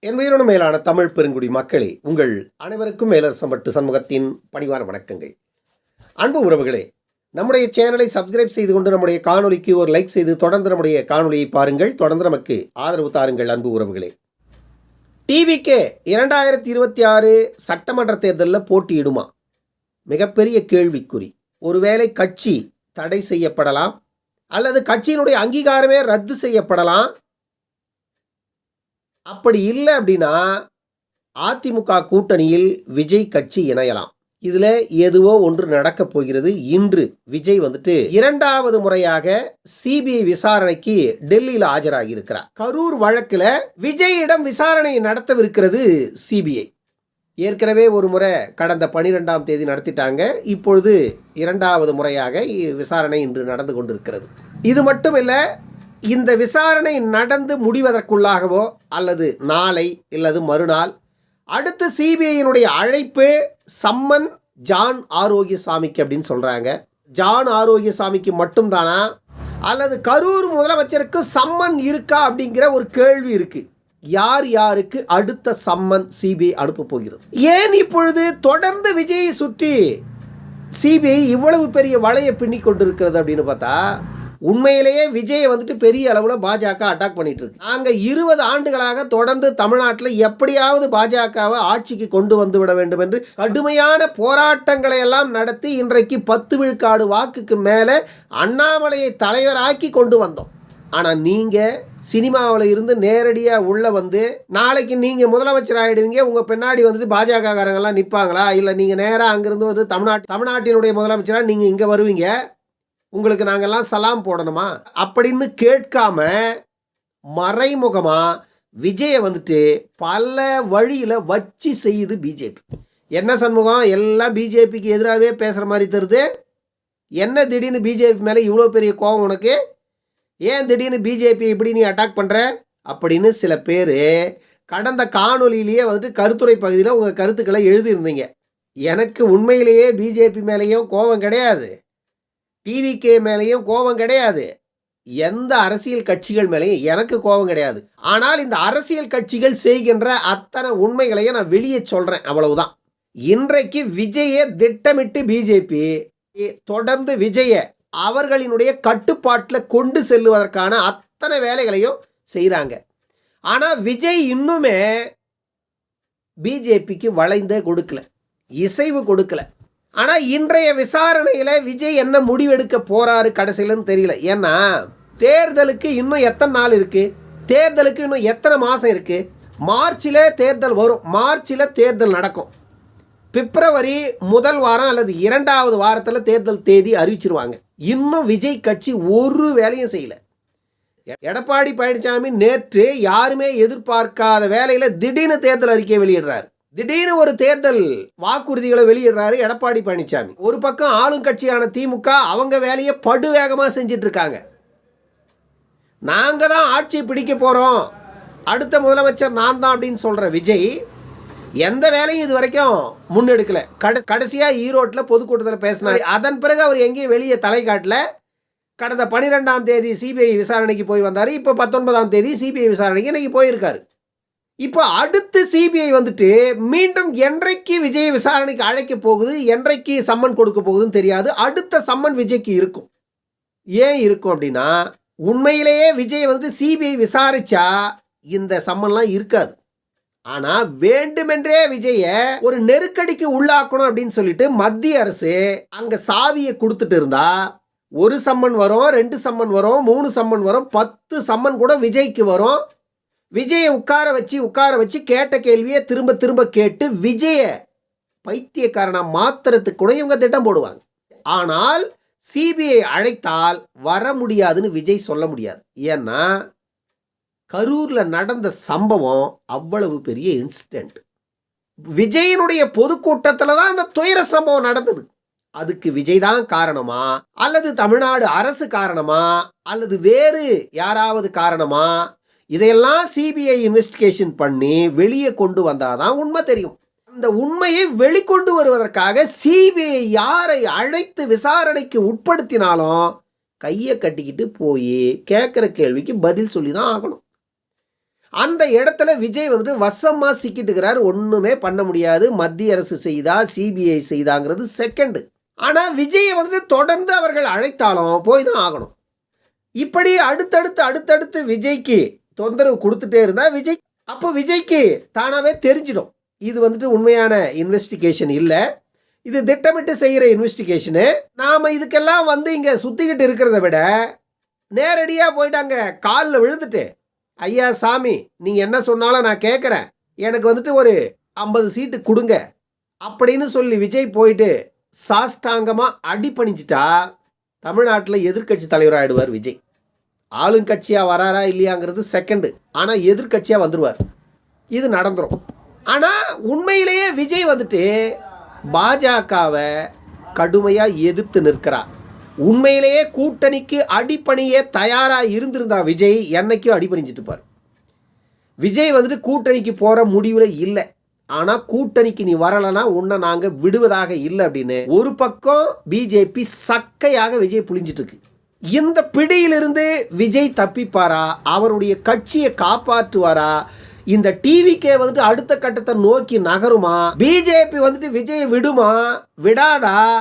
என் உயிரின மேலான தமிழ் பெருங்குடி மக்களே உங்கள் அனைவருக்கும் மேலரசம் பட்டு சண்முகத்தின் பணிவார வணக்கங்கள். அன்பு உறவுகளே நம்முடைய சேனலை சப்ஸ்கிரைப் செய்து கொண்டு நம்முடைய காணொலிக்கு ஒரு லைக் செய்து தொடர்ந்து நம்முடைய காணொலியை பாருங்கள். தொடர்ந்து நமக்கு ஆதரவு தாருங்கள் அன்பு உறவுகளே. டிவிக்கே இரண்டாயிரத்தி இருபத்தி ஆறு சட்டமன்ற தேர்தலில் போட்டியிடுமா? மிகப்பெரிய கேள்விக்குறி. ஒருவேளை கட்சி தடை செய்யப்படலாம் அல்லது கட்சியினுடைய அங்கீகாரமே ரத்து செய்யப்படலாம் அப்படி இல்லை அப்படின்னா அதிமுக கூட்டணியில் விஜய் கட்சி இணையலாம். இதுல எதுவோ ஒன்று நடக்கப் போகிறது. இன்று விஜய் வந்துட்டு இரண்டாவது முறையாக சிபிஐ விசாரணைக்கு டெல்லியில் ஆஜராகி இருக்கிறார் கரூர் வழக்குல விஜயிடம் விசாரணை நடத்தவிருக்கிறது சிபிஐ. ஏற்கனவே ஒரு முறை கடந்த பனிரெண்டாம் தேதி நடத்திட்டாங்க. இப்பொழுது இரண்டாவது முறையாக இ- விசாரணை இன்று நடந்து கொண்டிருக்கிறது. இது மட்டுமில்ல இந்த விசாரணை நடந்து முடிவதற்குள்ளாகவோ அல்லது நாளை அல்லது மறுநாள் அடுத்து சிபிஐயினுடைய அழைப்பு சம்மன் ஜான் ஆரோக்கியசாமிக்கு அப்படின்னு சொல்கிறாங்க ஜான் ஆரோக்கியசாமிக்கு மட்டும்தானா? அல்லது கரூர் முதலமைச்சருக்கு சம்மன் இருக்கா அப்படிங்கிற ஒரு கேள்வி இருக்குது யார் யாருக்கு அடுத்த சம்மன் சிபிஐ அனுப்ப போகிறது? ஏன் இப்பொழுது தொடர்ந்து விஜயை சுற்றி சிபிஐ இவ்வளவு பெரிய வலையை பின்னி கொண்டிருக்கிறது அப்படின்னு பார்த்தா உண்மையிலேயே விஜயை வந்துட்டு பெரிய அளவில் பாஜக அட்டாக் பண்ணிட்டு இருக்கு நாங்கள் இருபது ஆண்டுகளாக தொடர்ந்து தமிழ்நாட்டில் எப்படியாவது பாஜகவை ஆட்சிக்கு கொண்டு வந்து விட வேண்டும் என்று கடுமையான போராட்டங்களை எல்லாம் நடத்தி இன்றைக்கு பத்து விழுக்காடு வாக்குக்கு மேலே அண்ணாமலையை தலைவராக்கி கொண்டு வந்தோம். ஆனால் நீங்கள் சினிமாவில் இருந்து நேரடியாக உள்ளே வந்து நாளைக்கு நீங்கள் முதலமைச்சர் ஆகிடுவீங்க உங்கள் பின்னாடி வந்துட்டு பாஜகக்காரங்கெல்லாம் நிற்பாங்களா இல்லை நீங்கள் நேராக அங்கேருந்து வந்து தமிழ்நாட்டு தமிழ்நாட்டினுடைய முதலமைச்சராக நீங்கள் இங்கே வருவீங்க? உங்களுக்கு நாங்கெல்லாம் சலாம் போடணுமா? அப்படின்னு கேட்காம மறைமுகமாக விஜயை வந்துட்டு பல வழியில் வச்சு செய்யுது பிஜேபி. என்ன சண்முகம்? எல்லாம் பிஜேபிக்கு எதிராகவே பேசுகிற மாதிரி தருது என்ன திடீர்னு பிஜேபி மேலே இவ்வளோ பெரிய கோபம் உனக்கு? ஏன் திடீர்னு பிஜேபி இப்படி நீ அட்டாக் பண்ணுற அப்படின்னு சில பேர் கடந்த காணொலியிலேயே வந்துட்டு கருத்துரை பகுதியில் உங்கள் கருத்துக்களை எழுதியிருந்தீங்க. எனக்கு உண்மையிலேயே பிஜேபி மேலேயும் கோபம் கிடையாது. டிவிகே மேலேயும் கோபம் கிடையாது. எந்த அரசியல் கட்சிகள் மேலேயும் எனக்கு கோபம் கிடையாது. ஆனால் இந்த அரசியல் கட்சிகள் செய்கின்ற அத்தனை உண்மைகளையும் நான் வெளியே சொல்கிறேன் அவ்வளவுதான். இன்றைக்கு விஜயை திட்டமிட்டு பிஜேபி தொடர்ந்து விஜயை அவர்களினுடைய கட்டுப்பாட்டில் கொண்டு செல்லுவதற்கான அத்தனை வேலைகளையும் செய்கிறாங்க ஆனால் விஜய் இன்னுமே பிஜேபிக்கு வளைந்தே கொடுக்கல. இசைவு கொடுக்கல. ஆனால் இன்றைய விசாரணையில் விஜய் என்ன முடிவெடுக்க போகிறாரு கடைசியிலன்னு தெரியல. ஏன்னா தேர்தலுக்கு இன்னும் எத்தனை நாள் இருக்குது தேர்தலுக்கு இன்னும் எத்தனை மாதம் இருக்குது மார்ச்சில் தேர்தல் வரும். மார்ச்சில் தேர்தல் நடக்கும். பிப்ரவரி முதல் வாரம் அல்லது இரண்டாவது வாரத்தில் தேர்தல் தேதி அறிவிச்சிருவாங்க. இன்னும் விஜய் கட்சி ஒரு வேலையும் செய்யல. எடப்பாடி பழனிசாமி நேற்று யாருமே எதிர்பார்க்காத வேலையில் திடீர்னு தேர்தல் அறிக்கையை வெளியிடுறாரு. திடீர்னு ஒரு தேர்தல் வாக்குறுதிகளை வெளியிடுறாரு எடப்பாடி பழனிசாமி ஒரு பக்கம் ஆளுங்கட்சியான திமுக அவங்க வேலையை படுவேகமாக செஞ்சிட்டு இருக்காங்க நாங்கள் தான் ஆட்சி பிடிக்க போகிறோம் அடுத்த முதலமைச்சர் நான் தான் அப்படின்னு சொல்கிற விஜய் எந்த வேலையும் இது வரைக்கும் முன்னெடுக்கலை. கட கடைசியாக ஈரோட்டில் பொதுக்கூட்டத்தில் பேசினார். அதன் பிறகு அவர் எங்கேயும் வெளியே தலை காட்டல. கடந்த பனிரெண்டாம் தேதி சிபிஐ விசாரணைக்கு போய் வந்தார். இப்போ பத்தொன்பதாம் தேதி சிபிஐ விசாரணைக்கு இன்றைக்கி போயிருக்காரு. இப்போ அடுத்து சிபிஐ வந்துட்டு மீண்டும் என்றைக்கு விஜய் விசாரணைக்கு அழைக்க போகுது என்றைக்கு சம்மன் கொடுக்க போகுதுன்னு தெரியாது. அடுத்த சம்மன் விஜய்க்கு இருக்கும். ஏன் இருக்கும் அப்படின்னா உண்மையிலேயே விஜய் வந்துட்டு சிபிஐ விசாரிச்சா இந்த சம்மன்லாம் இருக்காது. ஆனா வேண்டுமென்றே விஜய ஒரு நெருக்கடிக்கு உள்ளாக்கணும் அப்படின்னு சொல்லிட்டு மத்திய அரசு அங்க சாவியை கொடுத்துட்டு இருந்தா ஒரு சம்மன் வரும் ரெண்டு சம்மன் வரும் மூணு சம்மன் வரும் பத்து சம்மன் கூட விஜய்க்கு வரும். விஜயை உட்கார வச்சு உட்கார வச்சு கேட்ட கேள்வியை திரும்ப திரும்ப கேட்டு விஜய பைத்தியக்காரனா மாத்திரத்துக்கு கூட இவங்க திட்டம் போடுவாங்க. ஆனால் சிபிஐ அழைத்தால் வர முடியாதுன்னு விஜய் சொல்ல முடியாது. ஏன்னா கரூரில் நடந்த சம்பவம் அவ்வளவு பெரிய இன்சிடென்ட் விஜயனுடைய பொதுக்கூட்டத்தில் தான் அந்த துயர சம்பவம் நடந்தது. அதுக்கு விஜய் தான் காரணமா? அல்லது தமிழ்நாடு அரசு காரணமா? அல்லது வேறு யாராவது காரணமா? இதையெல்லாம் சிபிஐ இன்வெஸ்டிகேஷன் பண்ணி வெளியே கொண்டு வந்தாதான் உண்மை தெரியும். அந்த உண்மையை வெளிக்கொண்டு வருவதற்காக சிபிஐ யாரை அழைத்து விசாரணைக்கு உட்படுத்தினாலும் கையை கட்டிக்கிட்டு போய் கேட்குற கேள்விக்கு பதில் சொல்லி தான் ஆகணும். அந்த இடத்துல விஜய் வந்துட்டு வசமாக சிக்கிட்டு இருக்கிறார் ஒன்றுமே பண்ண முடியாது. மத்திய அரசு செய்தா சிபிஐ செய்தாங்கிறது செகண்டு ஆனால் விஜயை வந்துட்டு தொடர்ந்து அவர்கள் அழைத்தாலும் போய் தான் ஆகணும். இப்படி அடுத்தடுத்து அடுத்தடுத்து விஜய்க்கு தொந்தரவு கொடுத்துட்டே இருந்தால் விஜய் அப்போ விஜய்க்கு தானாகவே தெரிஞ்சிடும். இது வந்துட்டு உண்மையான இன்வெஸ்டிகேஷன் இல்லை. இது திட்டமிட்டு செய்கிற இன்வெஸ்டிகேஷனு நாம் இதுக்கெல்லாம் வந்து இங்கே சுற்றிக்கிட்டு இருக்கிறத விட நேரடியாக போயிட்டாங்க காலில் விழுந்துட்டு. ஐயா சாமி நீங்கள் என்ன சொன்னாலும் நான் கேட்குறேன் எனக்கு வந்துட்டு ஒரு ஐம்பது சீட்டு கொடுங்க. அப்படின்னு சொல்லி விஜய் போயிட்டு சாஷ்டாங்கமாக அடிப்பணிஞ்சிட்டா தமிழ்நாட்டில் எதிர்க்கட்சி தலைவர் ஆயிடுவார் விஜய். ஆளுங்கட்சியாக வராரா இல்லையாங்கிறது செகண்டு ஆனால் எதிர்க்கட்சியாக வந்துடுவார் இது நடந்துடும் ஆனால் உண்மையிலேயே விஜய் வந்துட்டு பாஜகவை கடுமையாக எதிர்த்து நிற்கிறார் உண்மையிலேயே கூட்டணிக்கு அடிப்பணியே தயாராக இருந்திருந்தா விஜய் என்னைக்கும் அடிபணிஞ்சிட்டு இருப்பார். விஜய் வந்துட்டு கூட்டணிக்கு போகிற முடிவில் இல்லை. ஆனால் கூட்டணிக்கு நீ வரலைன்னா உன்னை நாங்கள் விடுவதாக இல்லை அப்படின்னு ஒரு பக்கம் பிஜேபி சக்கையாக விஜய் புளிஞ்சிட்டு இருக்கு. இந்த பிடியிலிருந்து விஜய் தப்பிப்பாரா? அவருடைய கட்சியை காப்பாற்றுவாரா இந்த டிவிக்கே வந்துட்டு அடுத்த கட்டத்தை நோக்கி நகருமா? பிஜேபி வந்துட்டு விஜயை விடுமா? விடாதா?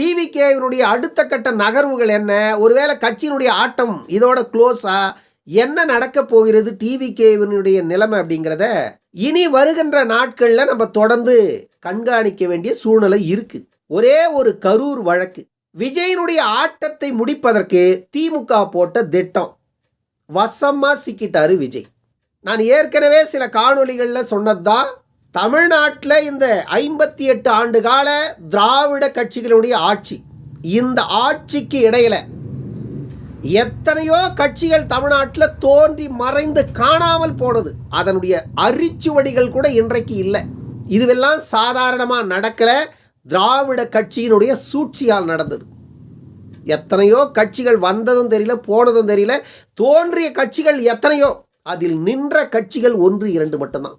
டிவிகேவினுடைய அடுத்த கட்ட நகர்வுகள் என்ன? ஒருவேளை கட்சியினுடைய ஆட்டம் இதோட க்ளோஸா என்ன நடக்க போகிறது டிவிகேவினுடைய நிலைமை அப்படிங்கிறத இனி வருகின்ற நாட்களில் நம்ம தொடர்ந்து கண்காணிக்க வேண்டிய சூழ்நிலை இருக்கு. ஒரே ஒரு கரூர் வழக்கு. விஜயனுடைய ஆட்டத்தை முடிப்பதற்கு திமுக போட்ட திட்டம். வசமாக சிக்கிட்டாரு விஜய். நான் ஏற்கனவே சில காணொலிகளில் சொன்னது தான் தமிழ்நாட்டில் இந்த ஐம்பத்தி எட்டு ஆண்டு கால திராவிட கட்சிகளுடைய ஆட்சி இந்த ஆட்சிக்கு இடையில எத்தனையோ கட்சிகள் தமிழ்நாட்டில் தோன்றி மறைந்து காணாமல் போனது. அதனுடைய அரிச்சுவடிகள் கூட இன்றைக்கு இல்லை. இதுவெல்லாம் சாதாரணமாக நடக்கிற திராவிட கட்சியினுடைய சூழ்ச்சியால் நடந்தது. எத்தனையோ கட்சிகள் வந்ததும் தெரியல போனதும் தெரியல. தோன்றிய கட்சிகள் எத்தனையோ அதில் நின்ற கட்சிகள் ஒன்று இரண்டு மட்டும்தான்.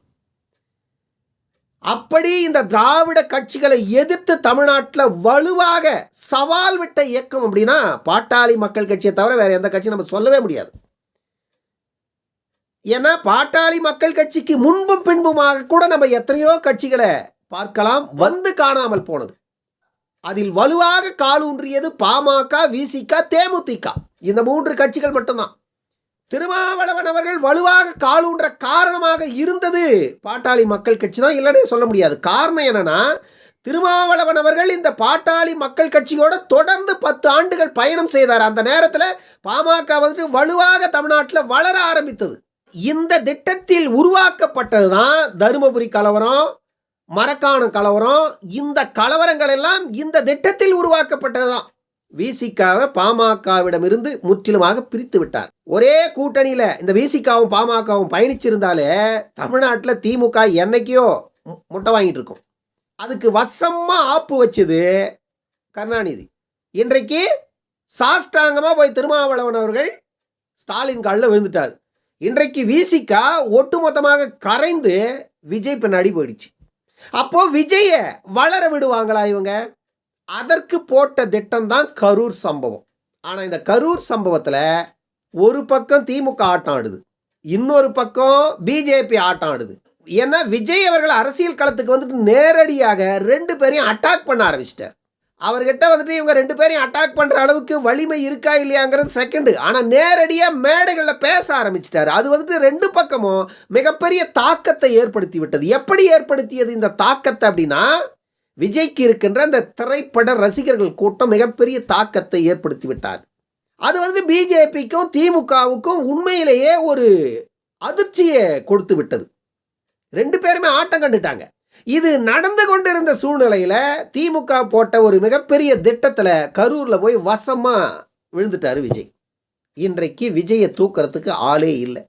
அப்படி இந்த திராவிட கட்சிகளை எதிர்த்து தமிழ்நாட்டில் வலுவாக சவால் விட்ட இயக்கம் அப்படின்னா பாட்டாளி மக்கள் கட்சியை தவிர வேற எந்த கட்சியும் நம்ம சொல்லவே முடியாது. ஏன்னா பாட்டாளி மக்கள் கட்சிக்கு முன்பும் பின்புமாக கூட நம்ம எத்தனையோ கட்சிகளை பார்க்கலாம். வந்து காணாமல் போனது. அதில் வலுவாக காலூன்றியது பாமக விசிக தேமுதிக. இந்த மூன்று கட்சிகள் மட்டும்தான். திருமாவளவன் அவர்கள் வலுவாக காலூன்ற காரணமாக இருந்தது. பாட்டாளி மக்கள் கட்சி தான் இல்லைன்னே சொல்ல முடியாது. காரணம் என்னன்னா திருமாவளவன் அவர்கள் இந்த பாட்டாளி மக்கள் கட்சியோட தொடர்ந்து பத்து ஆண்டுகள் பயணம் செய்தார். அந்த நேரத்தில் பாமக வந்துட்டு வலுவாக தமிழ்நாட்டில் வளர ஆரம்பித்தது. இந்த திட்டத்தில் உருவாக்கப்பட்டது தான் தருமபுரி கலவரம். மரக்காணம் கலவரம் இந்த கலவரங்கள் எல்லாம் இந்த திட்டத்தில் உருவாக்கப்பட்டதுதான். விசிகாவை பாமகவிடமிருந்து முற்றிலுமாக பிரித்து விட்டார். ஒரே கூட்டணியில இந்த விசிகாவும் பாமகவும் பயணிச்சிருந்தாலே தமிழ்நாட்டில் திமுக என்னைக்கோ மு- முட்டை வாங்கிட்டு இருக்கும். அதுக்கு வசமா ஆப்பு வச்சது கருணாநிதி. இன்றைக்கு சாஷ்டாங்கமா போய் திருமாவளவன் அவர்கள் ஸ்டாலின் காலில் விழுந்துட்டார். இன்றைக்கு விசிகா ஒட்டுமொத்தமாக கரைந்து விஜய் பின்னாடி போயிடுச்சு. அப்போ விஜய வளர விடுவாங்களா இவங்க? அதற்கு போட்ட திட்டம் தான் கரூர் சம்பவம். ஆனால் இந்த கரூர் சம்பவத்தில் ஒரு பக்கம் திமுக ஆட்டம் ஆடுது. இன்னொரு பக்கம் பிஜேபி ஆட்டம் ஆடுது. ஏன்னா விஜய் அவர்கள் அரசியல் களத்துக்கு வந்துட்டு நேரடியாக ரெண்டு பேரையும் அட்டாக் பண்ண ஆரம்பிச்சிட்டார். அவர்கிட்ட வந்துட்டு இவங்க ரெண்டு பேரையும் அட்டாக் பண்ணுற அளவுக்கு வலிமை இருக்கா இல்லையாங்கிறது செகண்டு ஆனால் நேரடியாக மேடைகளில் பேச ஆரம்பிச்சிட்டாரு. அது வந்துட்டு ரெண்டு பக்கமும் மிகப்பெரிய தாக்கத்தை ஏற்படுத்தி விட்டது. எப்படி ஏற்படுத்தியது இந்த தாக்கத்தை அப்படின்னா விஜய்க்கு இருக்கின்ற அந்த திரைப்பட ரசிகர்கள் கூட்டம் மிகப்பெரிய தாக்கத்தை ஏற்படுத்தி விட்டார். அது வந்துட்டு பிஜேபிக்கும் திமுகவுக்கும் உண்மையிலேயே ஒரு அதிர்ச்சியை கொடுத்து விட்டது. ரெண்டு பேருமே ஆட்டம் கண்டுட்டாங்க. இது நடந்து கொண்டிருந்த சூழ்நிலையில திமுக போட்ட ஒரு மிகப்பெரிய திட்டத்துல கரூர்ல போய் வசமா விழுந்துட்டாரு விஜய். இன்றைக்கு விஜயை தூக்குறதுக்கு ஆளே இல்லை.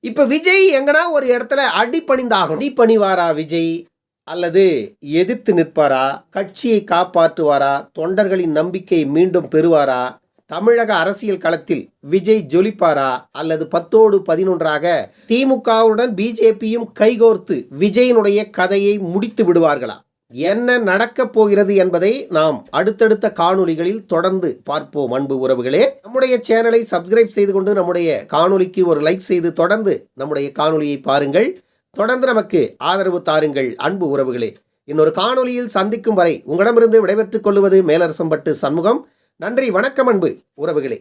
இப்ப விஜய் எங்கனா ஒரு இடத்துல அடிபணிந்தாகணும்? அடிப்பணிவாரா விஜய்? அல்லது எதிர்த்து நிற்பாரா? கட்சியை காப்பாற்றுவாரா? தொண்டர்களின் நம்பிக்கை மீண்டும் பெறுவாரா? தமிழக அரசியல் களத்தில் விஜய் ஜொலிப்பாரா அல்லது பத்தோடு பதினொன்றாக திமுகவுடன் பிஜேபியும் கைகோர்த்து விஜயனுடைய கதையை முடித்து விடுவார்களா? என்ன நடக்கப் போகிறது என்பதை நாம் அடுத்தடுத்த காணொலிகளில் தொடர்ந்து பார்ப்போம் அன்பு உறவுகளே. நம்முடைய சேனலை சப்ஸ்கிரைப் செய்து கொண்டு நம்முடைய காணொலிக்கு ஒரு லைக் செய்து தொடர்ந்து நம்முடைய காணொலியை பாருங்கள். தொடர்ந்து நமக்கு ஆதரவு தாருங்கள் அன்பு உறவுகளே. இன்னொரு காணொலியில் சந்திக்கும் வரை உங்களிடமிருந்து விடைபெற்றுக் கொள்வது மேலரசம்பட்டு சண்முகம். நன்றி வணக்கம் அன்பு உறவுகளே.